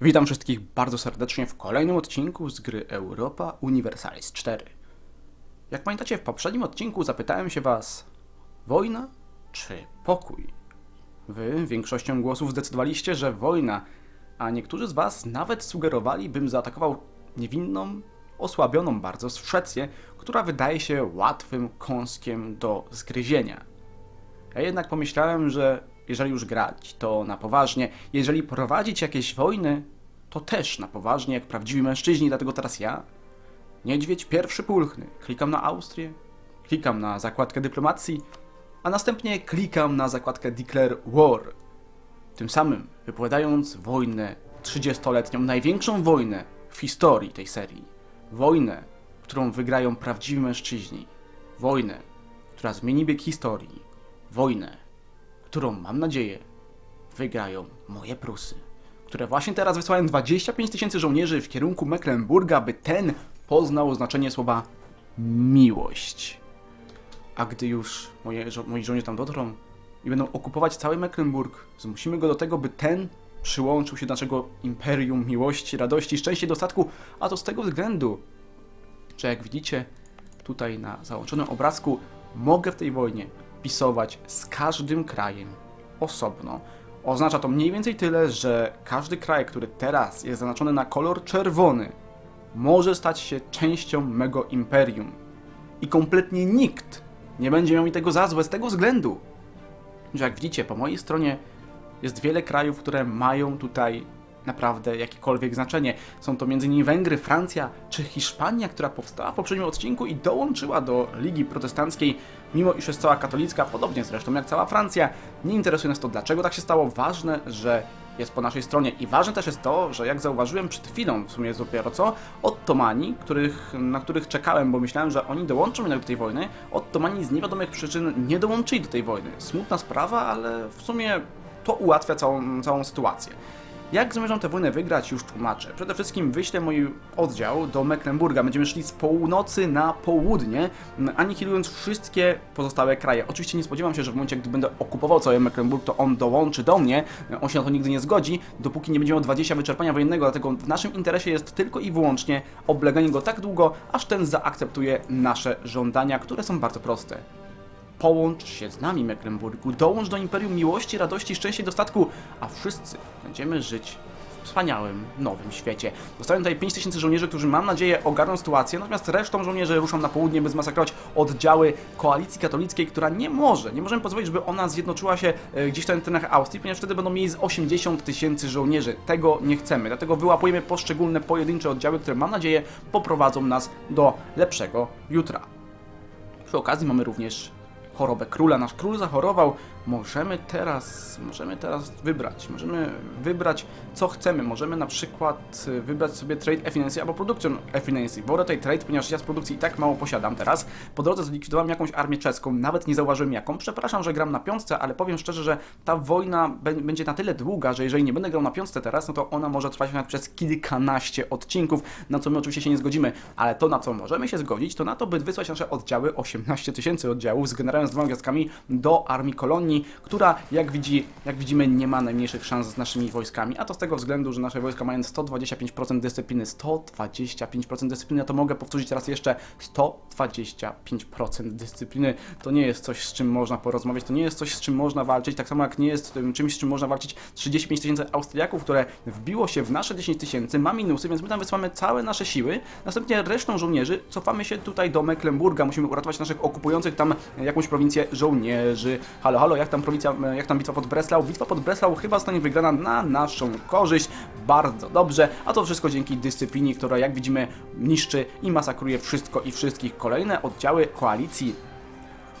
Witam wszystkich bardzo serdecznie w kolejnym odcinku z gry Europa Universalis 4. Jak pamiętacie, w poprzednim odcinku zapytałem się was, wojna czy pokój? Wy większością głosów zdecydowaliście, że wojna, a niektórzy z was nawet sugerowali, bym zaatakował niewinną, osłabioną bardzo Szwecję, która wydaje się łatwym kąskiem do zgryzienia. Ja jednak pomyślałem, że jeżeli już grać, to na poważnie. Jeżeli prowadzić jakieś wojny, to też na poważnie, jak prawdziwi mężczyźni. Dlatego teraz ja, niedźwiedź pierwszy pulchny, klikam na Austrię, klikam na zakładkę dyplomacji, a następnie klikam na zakładkę Declare War. Tym samym wypowiadając wojnę 30-letnią, największą wojnę w historii tej serii. Wojnę, którą wygrają prawdziwi mężczyźni. Wojnę, która zmieni bieg historii. Wojnę, którą mam nadzieję wygrają moje Prusy, które właśnie teraz wysłałem 25 tysięcy żołnierzy w kierunku Mecklenburga, by ten poznał znaczenie słowa miłość. A gdy już moje, żo- moi żołnierze tam dotrą i będą okupować cały Mecklenburg, zmusimy go do tego, by ten przyłączył się do naszego imperium miłości, radości, szczęścia dostatku, a to z tego względu, że jak widzicie tutaj na załączonym obrazku, mogę w tej wojnie pisować z każdym krajem osobno. Oznacza to mniej więcej tyle, że każdy kraj, który teraz jest zaznaczony na kolor czerwony, może stać się częścią mego imperium. I kompletnie nikt nie będzie miał mi tego za złe z tego względu, że jak widzicie, po mojej stronie jest wiele krajów, które mają tutaj naprawdę jakiekolwiek znaczenie. Są to m.in. Węgry, Francja czy Hiszpania, która powstała w poprzednim odcinku i dołączyła do Ligi Protestanckiej, mimo iż jest cała katolicka, podobnie zresztą jak cała Francja. Nie interesuje nas to, dlaczego tak się stało. Ważne, że jest po naszej stronie i ważne też jest to, że jak zauważyłem przed chwilą, w sumie dopiero co, Ottomani, których, na których czekałem, bo myślałem, że oni dołączą jednak do tej wojny, Ottomani z niewiadomych przyczyn nie dołączyli do tej wojny. Smutna sprawa, ale w sumie to ułatwia całą, całą sytuację. Jak zamierzam tę wojnę wygrać, już tłumaczę. Przede wszystkim wyślę mój oddział do Mecklenburga. Będziemy szli z północy na południe, anihilując wszystkie pozostałe kraje. Oczywiście nie spodziewam się, że w momencie, gdy będę okupował cały Mecklenburg, to on dołączy do mnie. On się na to nigdy nie zgodzi, dopóki nie będzie miał 20 wyczerpania wojennego, dlatego w naszym interesie jest tylko i wyłącznie obleganie go tak długo, aż ten zaakceptuje nasze żądania, które są bardzo proste. Połącz się z nami, Mecklenburgu, dołącz do Imperium Miłości, Radości, Szczęścia i Dostatku, a wszyscy będziemy żyć w wspaniałym, nowym świecie. Dostałem tutaj 5000 żołnierzy, którzy mam nadzieję ogarną sytuację, natomiast resztą żołnierzy ruszą na południe, by zmasakrować oddziały koalicji katolickiej, która nie może, nie możemy pozwolić, żeby ona zjednoczyła się e, gdzieś tam na terenach Austrii, ponieważ wtedy będą mieli z 80 tysięcy żołnierzy. Tego nie chcemy, dlatego wyłapujemy poszczególne pojedyncze oddziały, które mam nadzieję poprowadzą nas do lepszego jutra. Przy okazji mamy również chorobę króla. Nasz król zachorował. Możemy teraz, możemy teraz wybrać. Możemy wybrać, co chcemy. Możemy na przykład y, wybrać sobie trade efficiency albo production efficiency. Wolę tutaj trade, ponieważ ja z produkcji i tak mało posiadam teraz. Po drodze zlikwidowałem jakąś armię czeską, nawet nie zauważyłem jaką. Przepraszam, że gram na piątce, ale powiem szczerze, że ta wojna bę- będzie na tyle długa, że jeżeli nie będę grał na piątce teraz, no to ona może trwać nawet przez kilkanaście odcinków, na co my oczywiście się nie zgodzimy. Ale to, na co możemy się zgodzić, to na to, by wysłać nasze oddziały, 18 tysięcy oddziałów z generałem z dwoma gwiazdkami do armii kolonii, która jak, widzi, jak widzimy nie ma najmniejszych szans z naszymi wojskami, a to z tego względu, że nasze wojska mają 125% dyscypliny, 125% dyscypliny, ja to mogę powtórzyć raz jeszcze, 125% dyscypliny, to nie jest coś, z czym można porozmawiać, to nie jest coś, z czym można walczyć, tak samo jak nie jest czymś, z czym można walczyć 35 tysięcy Austriaków, które wbiło się w nasze 10 tysięcy, ma minusy, więc my tam wysłamy całe nasze siły, następnie resztą żołnierzy cofamy się tutaj do Mecklenburga, musimy uratować naszych okupujących tam jakąś prowincję żołnierzy. Halo, halo, jak tam prowincja, jak tam bitwa pod Breslau? Bitwa pod Breslau chyba zostanie wygrana na naszą korzyść, bardzo dobrze, a to wszystko dzięki dyscyplinie, która jak widzimy niszczy i masakruje wszystko i wszystkich. Kolejne oddziały koalicji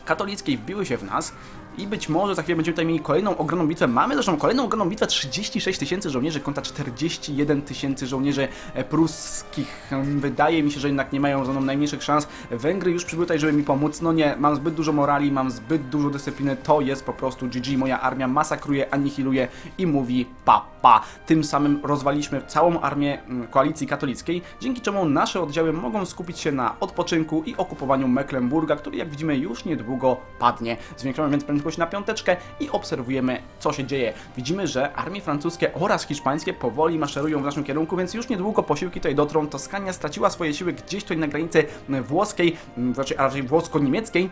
katolickiej wbiły się w nas i być może za chwilę będziemy tutaj mieli kolejną ogromną bitwę. Mamy zresztą kolejną ogromną bitwę 36 tysięcy żołnierzy kontra 41 tysięcy żołnierzy pruskich. Hmm, Wydaje mi się, że jednak nie mają ze mną najmniejszych szans. Węgry już przybyły tutaj, żeby mi pomóc. No nie, mam zbyt dużo morali, mam zbyt dużo dyscypliny. To jest po prostu GG. Moja armia masakruje, anihiluje i mówi pa pa. Tym samym rozwaliliśmy całą armię mm, koalicji katolickiej, dzięki czemu nasze oddziały mogą skupić się na odpoczynku i okupowaniu Mecklenburga, który jak widzimy już niedługo padnie. Zwiększamy więc prędkość na piąteczkę i obserwujemy, co się dzieje. Widzimy, że armie francuskie oraz hiszpańskie powoli maszerują w naszym kierunku, więc już niedługo posiłki tutaj dotrą. Toskania straciła swoje siły gdzieś tutaj na granicy włoskiej, m, znaczy, raczej włosko-niemieckiej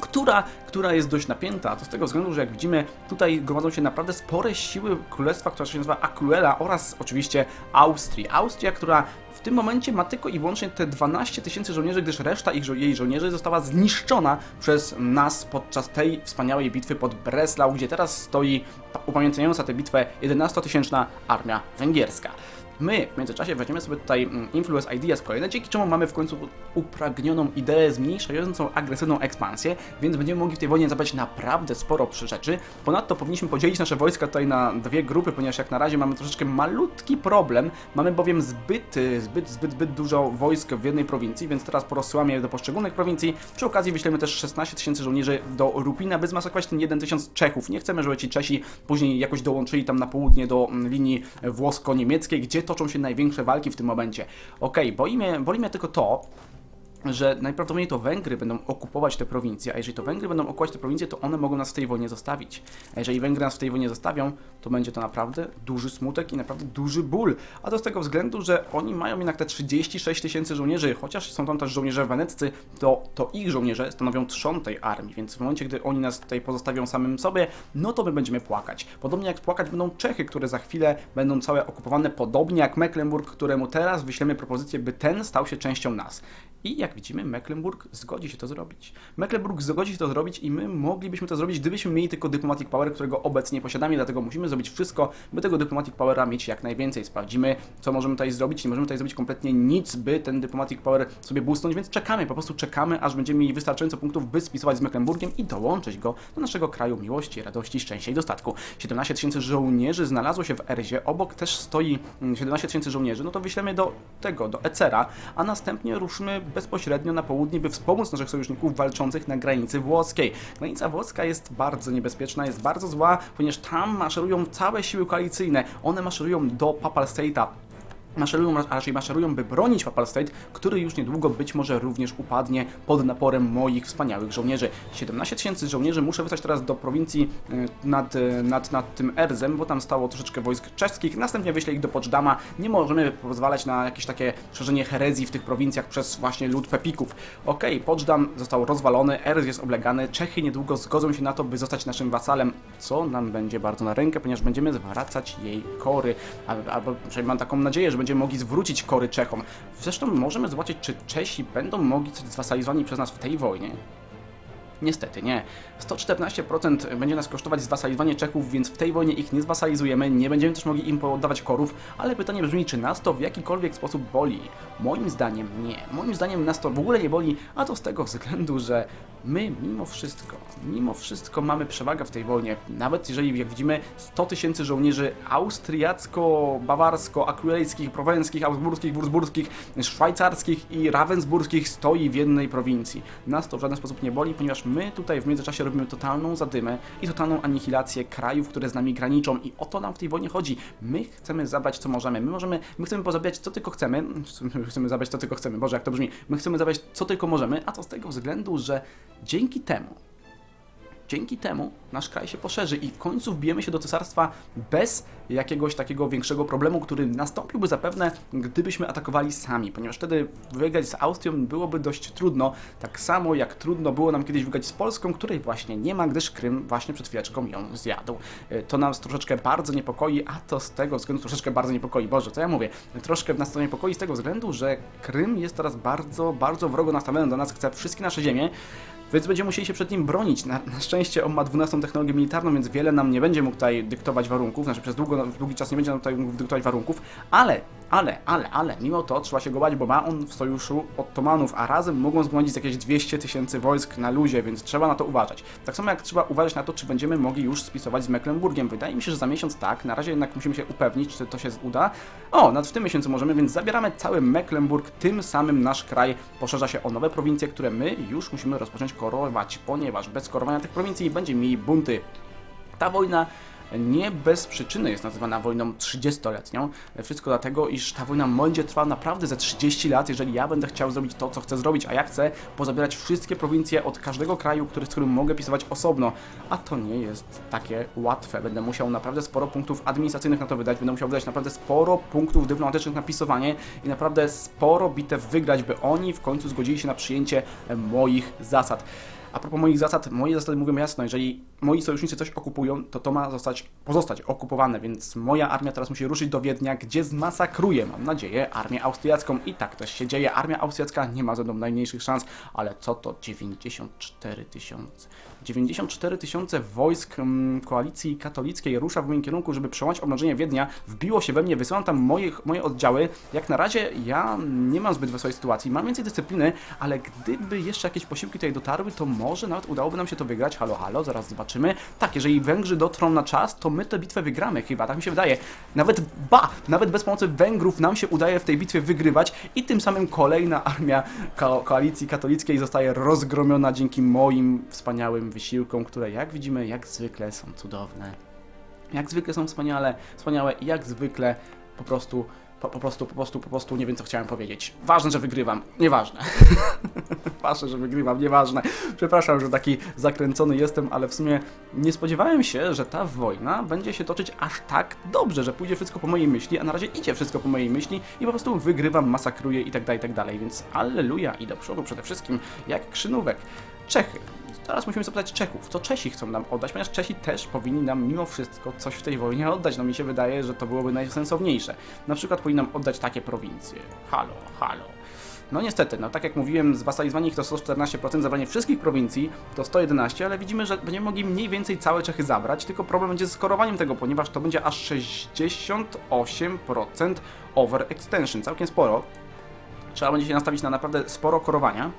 która, która jest dość napięta. To z tego względu, że jak widzimy, tutaj gromadzą się naprawdę spore siły królestwa, która się nazywa Akruela oraz oczywiście Austrii. Austria, która tym momencie ma tylko i wyłącznie te 12 tysięcy żołnierzy, gdyż reszta ich, żo- jej żołnierzy została zniszczona przez nas podczas tej wspaniałej bitwy pod Breslau, gdzie teraz stoi pa- upamiętniająca tę bitwę 11-tysięczna armia węgierska. My w międzyczasie weźmiemy sobie tutaj mm, Influence Ideas kolejne, dzięki czemu mamy w końcu upragnioną ideę zmniejszającą agresywną ekspansję, więc będziemy mogli w tej wojnie zabrać naprawdę sporo przy rzeczy. Ponadto powinniśmy podzielić nasze wojska tutaj na dwie grupy, ponieważ jak na razie mamy troszeczkę malutki problem. Mamy bowiem zbyt, y, zbyt, zbyt, zbyt dużo wojsk w jednej prowincji, więc teraz porozsyłamy je do poszczególnych prowincji. Przy okazji wyślemy też 16 tysięcy żołnierzy do Rupina, by zmasakrować ten 1 tysiąc Czechów. Nie chcemy, żeby ci Czesi później jakoś dołączyli tam na południe do mm, linii włosko-niemieckiej, gdzie toczą się największe walki w tym momencie. Okej, boli mnie, boli mnie tylko to, że najprawdopodobniej to Węgry będą okupować te prowincje, a jeżeli to Węgry będą okupować te prowincje, to one mogą nas w tej wojnie zostawić. A jeżeli Węgry nas w tej wojnie zostawią, to będzie to naprawdę duży smutek i naprawdę duży ból. A to z tego względu, że oni mają jednak te 36 tysięcy żołnierzy, chociaż są tam też żołnierze weneccy, to, to ich żołnierze stanowią trzon tej armii, więc w momencie, gdy oni nas tutaj pozostawią samym sobie, no to my będziemy płakać. Podobnie jak płakać będą Czechy, które za chwilę będą całe okupowane, podobnie jak Mecklenburg, któremu teraz wyślemy propozycję, by ten stał się częścią nas. I jak widzimy, Mecklenburg zgodzi się to zrobić. Mecklenburg zgodzi się to zrobić i my moglibyśmy to zrobić, gdybyśmy mieli tylko Diplomatic Power, którego obecnie posiadamy, dlatego musimy zrobić wszystko, by tego Diplomatic Powera mieć jak najwięcej. Sprawdzimy, co możemy tutaj zrobić. Nie możemy tutaj zrobić kompletnie nic, by ten Diplomatic Power sobie boostnąć, więc czekamy, po prostu czekamy, aż będziemy mieli wystarczająco punktów, by spisować z Mecklenburgiem i dołączyć go do naszego kraju miłości, radości, szczęścia i dostatku. 17 tysięcy żołnierzy znalazło się w Erzie, obok też stoi mm, 17 tysięcy żołnierzy, no to wyślemy do tego, do Ecera, a następnie ruszymy bezpośrednio na południe, by wspomóc naszych sojuszników walczących na granicy włoskiej. Granica włoska jest bardzo niebezpieczna, jest bardzo zła, ponieważ tam maszerują całe siły koalicyjne. One maszerują do Papal State'a. Maszerują, a raczej maszerują, by bronić Papal State, który już niedługo być może również upadnie pod naporem moich wspaniałych żołnierzy. 17 tysięcy żołnierzy muszę wysłać teraz do prowincji y, nad, y, nad, nad tym Erzem, bo tam stało troszeczkę wojsk czeskich. Następnie wyślę ich do Poczdama. Nie możemy pozwalać na jakieś takie szerzenie herezji w tych prowincjach przez właśnie lud Pepików. Okej, Poczdam został rozwalony, Erz jest oblegany. Czechy niedługo zgodzą się na to, by zostać naszym wasalem, co nam będzie bardzo na rękę, ponieważ będziemy zwracać jej kory. Al- Albo przynajmniej mam taką nadzieję, że będziemy mogli zwrócić kory Czechom. Zresztą możemy zobaczyć, czy Czesi będą mogli zostać zwasalizowani przez nas w tej wojnie. Niestety nie. 114% będzie nas kosztować zwasalizowanie Czechów, więc w tej wojnie ich nie zwasalizujemy, nie będziemy też mogli im poddawać korów, ale pytanie brzmi, czy nas to w jakikolwiek sposób boli? Moim zdaniem nie. Moim zdaniem nas to w ogóle nie boli, a to z tego względu, że my mimo wszystko, mimo wszystko mamy przewagę w tej wojnie. Nawet jeżeli, jak widzimy, 100 tysięcy żołnierzy austriacko-bawarsko, akrulejskich, prowenskich, augsburskich, wurzburskich, szwajcarskich i ravensburskich stoi w jednej prowincji. Nas to w żaden sposób nie boli, ponieważ my tutaj w międzyczasie robimy totalną zadymę i totalną anihilację krajów, które z nami graniczą i o to nam w tej wojnie chodzi. My chcemy zabrać co możemy. My możemy, my chcemy pozabijać co tylko chcemy. Chcemy zabrać co tylko chcemy. Boże, jak to brzmi. My chcemy zabrać co tylko możemy, a to z tego względu, że dzięki temu Dzięki temu nasz kraj się poszerzy i w końcu wbijemy się do cesarstwa bez jakiegoś takiego większego problemu, który nastąpiłby zapewne, gdybyśmy atakowali sami, ponieważ wtedy wygrać z Austrią byłoby dość trudno, tak samo jak trudno było nam kiedyś wygrać z Polską, której właśnie nie ma, gdyż Krym właśnie przed chwileczką ją zjadł. Y, To nas troszeczkę bardzo niepokoi, a to z tego względu troszeczkę bardzo niepokoi. Boże, co ja mówię? Troszkę nas to niepokoi z tego względu, że Krym jest teraz bardzo, bardzo wrogo nastawiony do nas, chce wszystkie nasze ziemie, więc będziemy musieli się przed nim bronić. Na, na szczęście on ma 12 technologię militarną, więc wiele nam nie będzie mógł tutaj dyktować warunków, znaczy przez długo, długi czas nie będzie nam tutaj mógł dyktować warunków, ale, ale, ale, ale, mimo to trzeba się go bać, bo ma on w sojuszu Ottomanów, a razem mogą zgromadzić jakieś 200 tysięcy wojsk na luzie, więc trzeba na to uważać. Tak samo jak trzeba uważać na to, czy będziemy mogli już spisować z Mecklenburgiem. Wydaje mi się, że za miesiąc tak, na razie jednak musimy się upewnić, czy to się uda. O, nawet w tym miesiącu możemy, więc zabieramy cały Mecklenburg, tym samym nasz kraj poszerza się o nowe prowincje, które my już musimy rozpocząć korować, ponieważ bez korowania tych prowincji będziemy mieli bunty. Ta wojna nie bez przyczyny jest nazywana wojną 30-letnią. Wszystko dlatego, iż ta wojna będzie trwała naprawdę ze 30 lat, jeżeli ja będę chciał zrobić to, co chcę zrobić, a ja chcę pozabierać wszystkie prowincje od każdego kraju, który, z którym mogę pisować osobno. A to nie jest takie łatwe. Będę musiał naprawdę sporo punktów administracyjnych na to wydać, będę musiał wydać naprawdę sporo punktów dyplomatycznych na pisowanie i naprawdę sporo bitew wygrać, by oni w końcu zgodzili się na przyjęcie moich zasad. A propos moich zasad, moje zasady mówią jasno, jeżeli moi sojusznicy coś okupują, to to ma zostać, pozostać okupowane, więc moja armia teraz musi ruszyć do Wiednia, gdzie zmasakruje, mam nadzieję, armię austriacką. I tak też się dzieje. Armia austriacka nie ma ze mną najmniejszych szans, ale co to 94 tysiące? 94 tysiące wojsk mm, koalicji katolickiej rusza w moim kierunku, żeby przełamać oblężenie Wiednia, wbiło się we mnie, wysyłam tam moich, moje oddziały. Jak na razie ja nie mam zbyt wesołej sytuacji, mam więcej dyscypliny, ale gdyby jeszcze jakieś posiłki tutaj dotarły, to nawet udałoby nam się to wygrać. Halo, halo, zaraz zobaczymy. Tak, jeżeli Węgrzy dotrą na czas, to my tę bitwę wygramy chyba, tak mi się wydaje. Nawet, ba, nawet bez pomocy Węgrów nam się udaje w tej bitwie wygrywać i tym samym kolejna armia ko koalicji katolickiej zostaje rozgromiona dzięki moim wspaniałym wysiłkom, które jak widzimy, jak zwykle są cudowne. Jak zwykle są wspaniale, wspaniałe i jak zwykle po prostu, po, po prostu, po prostu, po prostu nie wiem co chciałem powiedzieć. Ważne, że wygrywam. Nieważne. Ważne, że wygrywam, nieważne. Przepraszam, że taki zakręcony jestem, ale w sumie nie spodziewałem się, że ta wojna będzie się toczyć aż tak dobrze, że pójdzie wszystko po mojej myśli, a na razie idzie wszystko po mojej myśli i po prostu wygrywam, masakruję i tak dalej, i tak dalej. Więc alleluja i do przodu przede wszystkim, jak krzynówek. Czechy. Teraz musimy zapytać Czechów, co Czesi chcą nam oddać, ponieważ Czesi też powinni nam mimo wszystko coś w tej wojnie oddać. No mi się wydaje, że to byłoby najsensowniejsze. Na przykład powinni nam oddać takie prowincje. Halo, halo. No niestety, no tak jak mówiłem, zwasalizowanie ich to 114%, zabranie wszystkich prowincji to 111, ale widzimy, że będziemy mogli mniej więcej całe Czechy zabrać, tylko problem będzie z skorowaniem tego, ponieważ to będzie aż 68% overextension, całkiem sporo. Trzeba będzie się nastawić na naprawdę sporo korowania,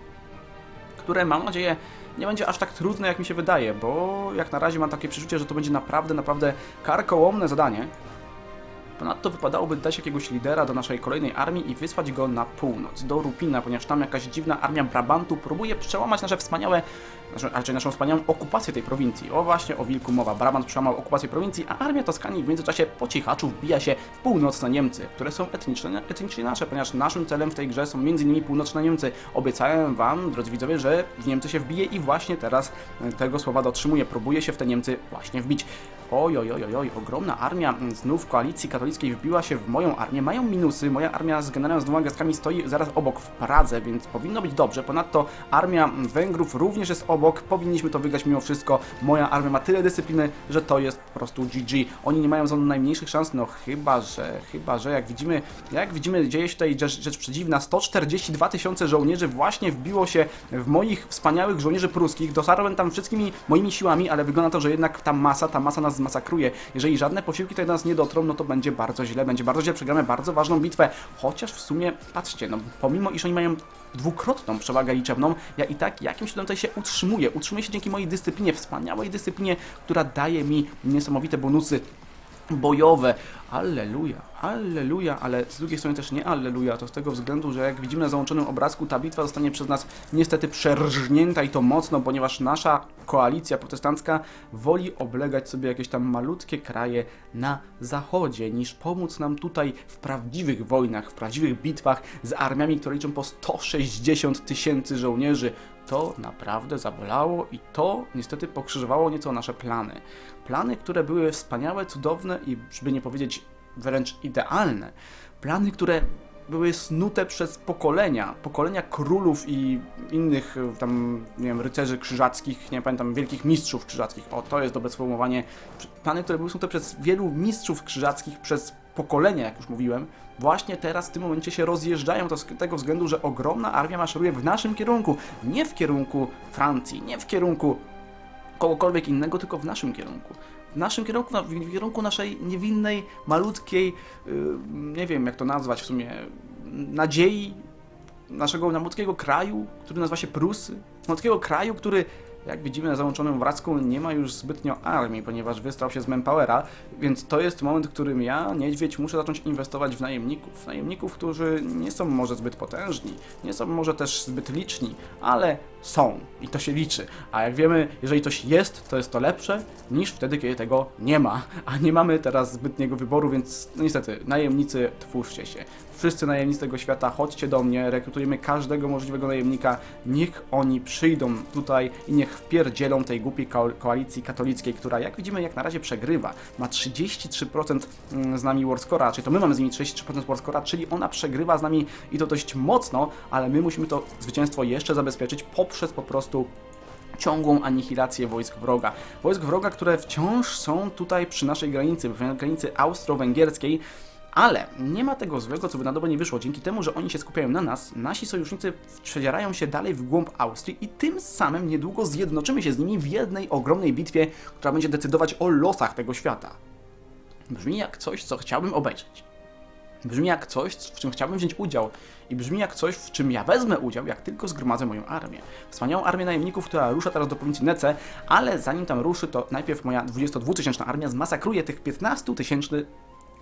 które mam nadzieję nie będzie aż tak trudne, jak mi się wydaje, bo jak na razie mam takie przeczucie, że to będzie naprawdę, naprawdę karkołomne zadanie. Ponadto wypadałoby dać jakiegoś lidera do naszej kolejnej armii i wysłać go na północ, do Rupina, ponieważ tam jakaś dziwna armia Brabantu próbuje przełamać nasze wspaniałe, raczej naszą wspaniałą okupację tej prowincji. O właśnie, o wilku mowa. Brabant przełamał okupację prowincji, a armia Toskanii w międzyczasie po cichaczu wbija się w północne Niemcy, które są etniczne, etnicznie nasze, ponieważ naszym celem w tej grze są m.in. północne Niemcy. Obiecałem wam, drodzy widzowie, że w Niemcy się wbije i właśnie teraz tego słowa dotrzymuję. Próbuję się w te Niemcy właśnie wbić. Oj, oj, oj, ogromna armia znów koalicji katolickiej wbiła się w moją armię. Mają minusy, moja armia z generałem z dwoma gwiazdkami stoi zaraz obok w Pradze, więc powinno być dobrze. Ponadto armia Węgrów również jest obok, powinniśmy to wygrać mimo wszystko. Moja armia ma tyle dyscypliny, że to jest po prostu GG. Oni nie mają za najmniejszych szans, no chyba, że, chyba, że jak widzimy, jak widzimy, dzieje się tutaj rzecz, rzecz przedziwna. 142 tysiące żołnierzy właśnie wbiło się w moich wspaniałych żołnierzy pruskich. Dotarłem tam wszystkimi moimi siłami, ale wygląda to, że jednak ta masa, ta masa nas zmasakruje. Jeżeli żadne posiłki tutaj do nas nie dotrą, no to będzie bardzo źle, będzie bardzo źle, przegramy bardzo ważną bitwę. Chociaż w sumie, patrzcie, no pomimo iż oni mają dwukrotną przewagę liczebną, ja i tak jakimś cudem tutaj się utrzymuję. Utrzymuję się dzięki mojej dyscyplinie, wspaniałej dyscyplinie, która daje mi niesamowite bonusy bojowe. Alleluja, alleluja, ale z drugiej strony też nie alleluja, to z tego względu, że jak widzimy na załączonym obrazku, ta bitwa zostanie przez nas niestety przerżnięta i to mocno, ponieważ nasza koalicja protestancka woli oblegać sobie jakieś tam malutkie kraje na zachodzie, niż pomóc nam tutaj w prawdziwych wojnach, w prawdziwych bitwach z armiami, które liczą po 160 tysięcy żołnierzy. To naprawdę zabolało i to niestety pokrzyżowało nieco nasze plany. Plany, które były wspaniałe, cudowne i, żeby nie powiedzieć wręcz idealne. Plany, które były snute przez pokolenia, pokolenia królów i innych e, tam, nie wiem, rycerzy krzyżackich, nie pamiętam, wielkich mistrzów krzyżackich. O, to jest dobre sformułowanie. Plany, które były snute przez wielu mistrzów krzyżackich, przez pokolenia, jak już mówiłem, właśnie teraz w tym momencie się rozjeżdżają to z tego względu, że ogromna armia maszeruje w naszym kierunku, nie w kierunku Francji, nie w kierunku kogokolwiek innego, tylko w naszym kierunku. W naszym kierunku, w kierunku naszej niewinnej, malutkiej, yy, nie wiem jak to nazwać w sumie, nadziei naszego malutkiego kraju, który nazywa się Prusy. Malutkiego kraju, który Jak widzimy na załączonym wracku nie ma już zbytnio armii, ponieważ wystrał się z Manpowera, więc to jest moment, w którym ja, niedźwiedź, muszę zacząć inwestować w najemników. Najemników, którzy nie są może zbyt potężni, nie są może też zbyt liczni, ale są i to się liczy. A jak wiemy, jeżeli coś jest, to jest to lepsze niż wtedy, kiedy tego nie ma. A nie mamy teraz zbytniego wyboru, więc no niestety, najemnicy, twórzcie się. Wszyscy najemnicy tego świata, chodźcie do mnie, rekrutujemy każdego możliwego najemnika, niech oni przyjdą tutaj i niech wpierdzielą tej głupiej ko- koalicji katolickiej, która jak widzimy jak na razie przegrywa. Ma 33% mm, z nami Warscora, czyli to my mamy z nimi 33% Warscora, czyli ona przegrywa z nami i to dość mocno, ale my musimy to zwycięstwo jeszcze zabezpieczyć poprzez po prostu ciągłą anihilację wojsk wroga. Wojsk wroga, które wciąż są tutaj przy naszej granicy, przy granicy austro-węgierskiej, ale nie ma tego złego, co by na dobre nie wyszło. Dzięki temu, że oni się skupiają na nas, nasi sojusznicy przedzierają się dalej w głąb Austrii i tym samym niedługo zjednoczymy się z nimi w jednej ogromnej bitwie, która będzie decydować o losach tego świata. Brzmi jak coś, co chciałbym obejrzeć. Brzmi jak coś, w czym chciałbym wziąć udział i brzmi jak coś, w czym ja wezmę udział, jak tylko zgromadzę moją armię. Wspaniałą armię najemników, która rusza teraz do prowincji Nece, ale zanim tam ruszy, to najpierw moja 22-tysięczna armia zmasakruje tych 15-tysięczny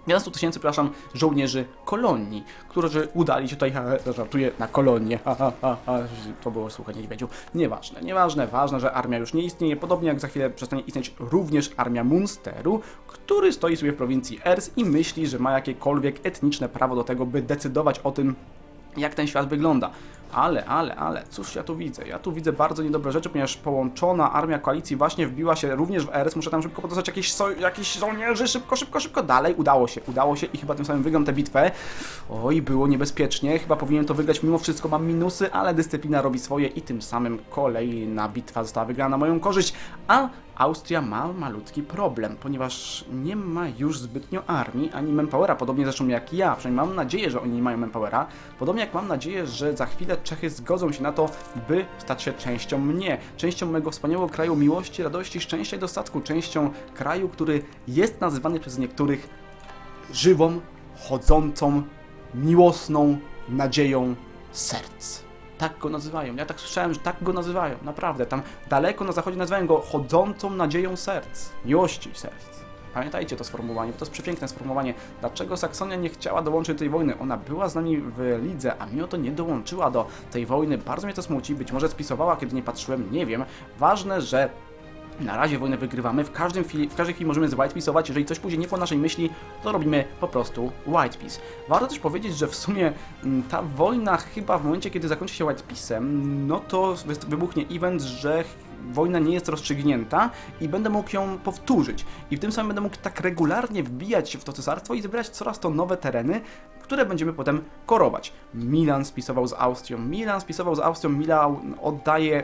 11 tysięcy, przepraszam, żołnierzy kolonii, którzy udali się tutaj, ha, żartuję, na kolonię, ha, ha, ha, ha, to było słuchać niedźwiedziu. Nieważne, nieważne, ważne, że armia już nie istnieje, podobnie jak za chwilę przestanie istnieć również armia Munsteru, który stoi sobie w prowincji Ers i myśli, że ma jakiekolwiek etniczne prawo do tego, by decydować o tym, jak ten świat wygląda. Ale, ale, ale, cóż ja tu widzę? Ja tu widzę bardzo niedobre rzeczy, ponieważ połączona armia koalicji właśnie wbiła się również w RS. Muszę tam szybko podostać jakieś, so, jakieś żołnierzy, szybko, szybko, szybko. Dalej, udało się, udało się i chyba tym samym wygram tę bitwę. Oj, było niebezpiecznie, chyba powinienem to wygrać. Mimo wszystko mam minusy, ale dyscyplina robi swoje i tym samym kolejna bitwa została wygrana na moją korzyść. A Austria ma malutki problem, ponieważ nie ma już zbytnio armii ani manpowera, podobnie zresztą jak ja. Przynajmniej mam nadzieję, że oni nie mają manpowera. Podobnie jak mam nadzieję, że za chwilę Czechy zgodzą się na to, by stać się częścią mnie, częścią mojego wspaniałego kraju miłości, radości, szczęścia i dostatku, częścią kraju, który jest nazywany przez niektórych żywą, chodzącą, miłosną nadzieją serc. Tak go nazywają. Ja tak słyszałem, że tak go nazywają. Naprawdę. Tam daleko na zachodzie nazywają go chodzącą nadzieją serc. Miłości serc. Pamiętajcie to sformułowanie, bo to jest przepiękne sformułowanie. Dlaczego Saksonia nie chciała dołączyć do tej wojny? Ona była z nami w lidze, a mimo to nie dołączyła do tej wojny. Bardzo mnie to smuci. Być może spisowała, kiedy nie patrzyłem, nie wiem. Ważne, że na razie wojnę wygrywamy, w, każdym chwili, w każdej chwili możemy zwhitepisować, jeżeli coś pójdzie nie po naszej myśli, to robimy po prostu whitepiece. Warto też powiedzieć, że w sumie mm, ta wojna chyba w momencie, kiedy zakończy się whitepiecem, no to wy- wybuchnie event, że wojna nie jest rozstrzygnięta i będę mógł ją powtórzyć. I w tym samym będę mógł tak regularnie wbijać się w to cesarstwo i zbierać coraz to nowe tereny, które będziemy potem korować. Milan spisował z Austrią, Milan spisował z Austrią, Milan oddaje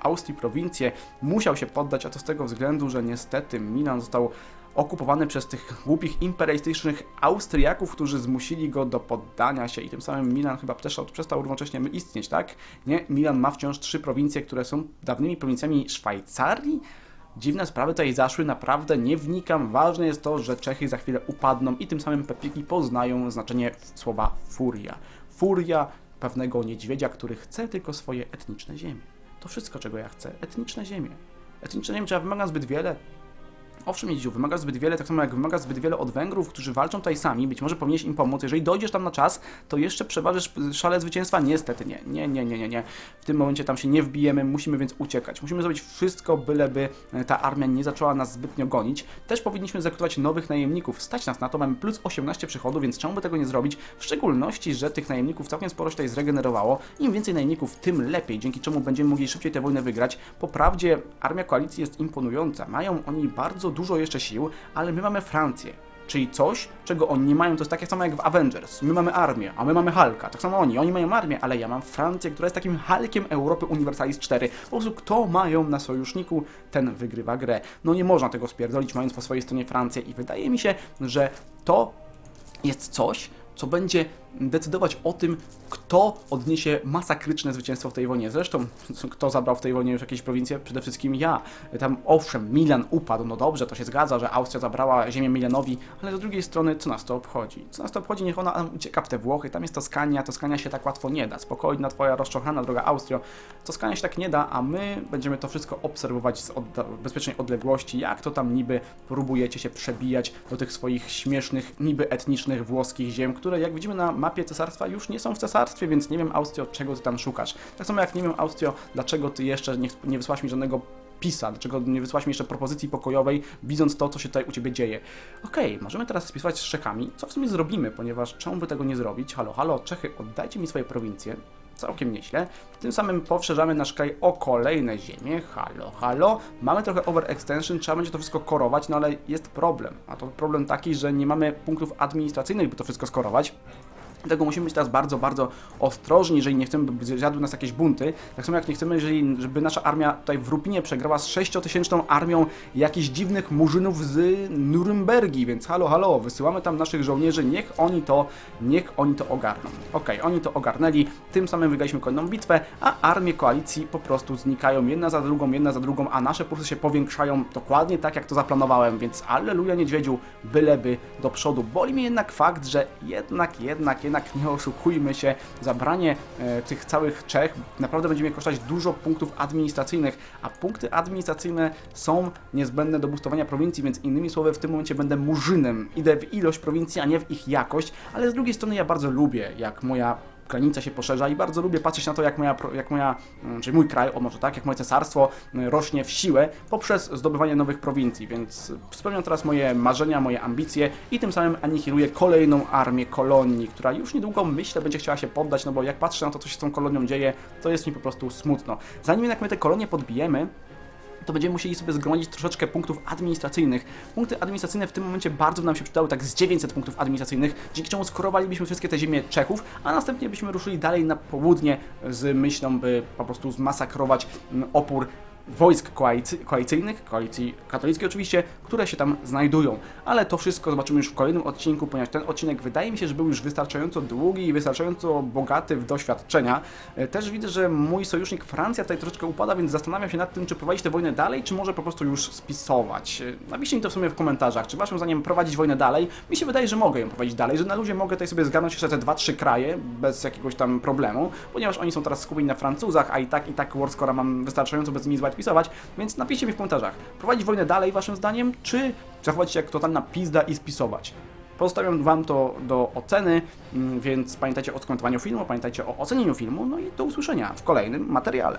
Austrii prowincję, musiał się poddać, a to z tego względu, że niestety Milan został okupowany przez tych głupich imperialistycznych Austriaków, którzy zmusili go do poddania się i tym samym Milan chyba też przestał równocześnie istnieć, tak? Nie, Milan ma wciąż trzy prowincje, które są dawnymi prowincjami Szwajcarii. Dziwne sprawy tutaj zaszły, naprawdę nie wnikam. Ważne jest to, że Czechy za chwilę upadną i tym samym Pepiki poznają znaczenie słowa furia. Furia pewnego niedźwiedzia, który chce tylko swoje etniczne ziemie. To wszystko, czego ja chcę. Etniczne ziemie. Etniczne ziemie, czy wymagam zbyt wiele? Owszem, Jeździu, wymaga zbyt wiele, tak samo jak wymaga zbyt wiele od Węgrów, którzy walczą tutaj sami. Być może powinieneś im pomóc. Jeżeli dojdziesz tam na czas, to jeszcze przeważysz szale zwycięstwa. Niestety nie. Nie, nie, nie, nie, nie. W tym momencie tam się nie wbijemy, musimy więc uciekać. Musimy zrobić wszystko, byleby e, ta armia nie zaczęła nas zbytnio gonić. Też powinniśmy zakrywać nowych najemników. Stać nas na to, mamy plus 18 przychodów, więc czemu by tego nie zrobić? W szczególności, że tych najemników całkiem sporo się tutaj zregenerowało. Im więcej najemników, tym lepiej, dzięki czemu będziemy mogli szybciej tę wojnę wygrać. Po prawdzie, armia koalicji jest imponująca. Mają oni bardzo dużo jeszcze sił, ale my mamy Francję. Czyli coś, czego oni nie mają, to jest takie samo jak w Avengers. My mamy armię, a my mamy Hulka. Tak samo oni. Oni mają armię, ale ja mam Francję, która jest takim Hulkiem Europy Universalis 4. Po prostu kto mają na sojuszniku, ten wygrywa grę. No nie można tego spierdolić, mając po swojej stronie Francję i wydaje mi się, że to jest coś, co będzie decydować o tym, kto odniesie masakryczne zwycięstwo w tej wojnie. Zresztą, kto zabrał w tej wojnie już jakieś prowincje? Przede wszystkim ja. Tam owszem, Milan upadł, no dobrze, to się zgadza, że Austria zabrała ziemię Milanowi, ale z drugiej strony, co nas to obchodzi? Co nas to obchodzi? Niech ona ucieka w te Włochy, tam jest Toskania, Toskania się tak łatwo nie da. Spokojna twoja rozczochrana droga Austrio. Toskania się tak nie da, a my będziemy to wszystko obserwować z odda- bezpiecznej odległości, jak to tam niby próbujecie się przebijać do tych swoich śmiesznych, niby etnicznych włoskich ziem, które jak widzimy na mapie cesarstwa już nie są w cesarstwie, więc nie wiem Austrio, czego ty tam szukasz. Tak samo jak nie wiem Austrio, dlaczego ty jeszcze nie, nie mi żadnego pisa, dlaczego nie wysłałaś mi jeszcze propozycji pokojowej, widząc to, co się tutaj u Ciebie dzieje. Okej, możemy teraz spisywać z Czechami, co w sumie zrobimy, ponieważ czemu by tego nie zrobić? Halo, halo, Czechy, oddajcie mi swoje prowincje. Całkiem nieźle. Tym samym poszerzamy nasz kraj o kolejne ziemie. Halo, halo. Mamy trochę overextension, trzeba będzie to wszystko korować, no ale jest problem. A to problem taki, że nie mamy punktów administracyjnych, by to wszystko skorować. Dlatego musimy być teraz bardzo, bardzo ostrożni, jeżeli nie chcemy, by zjadły nas jakieś bunty. Tak samo jak nie chcemy, jeżeli, żeby nasza armia tutaj w Rupinie przegrała z sześciotysięczną armią jakichś dziwnych murzynów z Nurembergi, więc halo, halo, wysyłamy tam naszych żołnierzy, niech oni to, niech oni to ogarną. Okej, oni to ogarnęli, tym samym wygraliśmy kolejną bitwę, a armie koalicji po prostu znikają jedna za drugą, jedna za drugą, a nasze kursy się powiększają dokładnie tak, jak to zaplanowałem, więc alleluja niedźwiedziu, byleby do przodu. Boli mnie jednak fakt, że jednak, jednak, jednak nie oszukujmy się, zabranie e, tych całych Czech naprawdę będzie mnie kosztować dużo punktów administracyjnych, a punkty administracyjne są niezbędne do boostowania prowincji, więc innymi słowy w tym momencie będę murzynem. Idę w ilość prowincji, a nie w ich jakość, ale z drugiej strony ja bardzo lubię, jak moja granica się poszerza i bardzo lubię patrzeć na to, jak moja, jak moja mm, czyli mój kraj, o może tak, jak moje cesarstwo mm, rośnie w siłę poprzez zdobywanie nowych prowincji, więc spełniam teraz moje marzenia, moje ambicje i tym samym anihiluję kolejną armię kolonii, która już niedługo, myślę, będzie chciała się poddać, no bo jak patrzę na to, co się z tą kolonią dzieje, to jest mi po prostu smutno. Zanim jednak my te kolonie podbijemy, to będziemy musieli sobie zgromadzić troszeczkę punktów administracyjnych. Punkty administracyjne w tym momencie bardzo nam się przydały, tak z 900 punktów administracyjnych, dzięki czemu skorowalibyśmy wszystkie te ziemie Czechów, a następnie byśmy ruszyli dalej na południe z myślą, by po prostu zmasakrować mm, opór wojsk koalicy, koalicyjnych, koalicji katolickiej oczywiście, które się tam znajdują. Ale to wszystko zobaczymy już w kolejnym odcinku, ponieważ ten odcinek wydaje mi się, że był już wystarczająco długi i wystarczająco bogaty w doświadczenia. E, Też widzę, że mój sojusznik Francja tutaj troszeczkę upada, więc zastanawiam się nad tym, czy prowadzić tę wojnę dalej, czy może po prostu już spisować. E, Napiszcie mi to w sumie w komentarzach, czy waszym zdaniem prowadzić wojnę dalej? Mi się wydaje, że mogę ją prowadzić dalej, że na ludzie mogę tutaj sobie zgarnąć jeszcze te 2-3 kraje bez jakiegoś tam problemu, ponieważ oni są teraz skupieni na Francuzach, a i tak i tak Warscora mam wystarczająco bez nimi złatwisować, więc napiszcie mi w komentarzach, prowadzić wojnę dalej waszym zdaniem, czy zachować się jak totalna pizda i spisować? Pozostawiam Wam to do oceny, mm, więc pamiętajcie o skomentowaniu filmu, pamiętajcie o ocenieniu filmu, no i do usłyszenia w kolejnym materiale.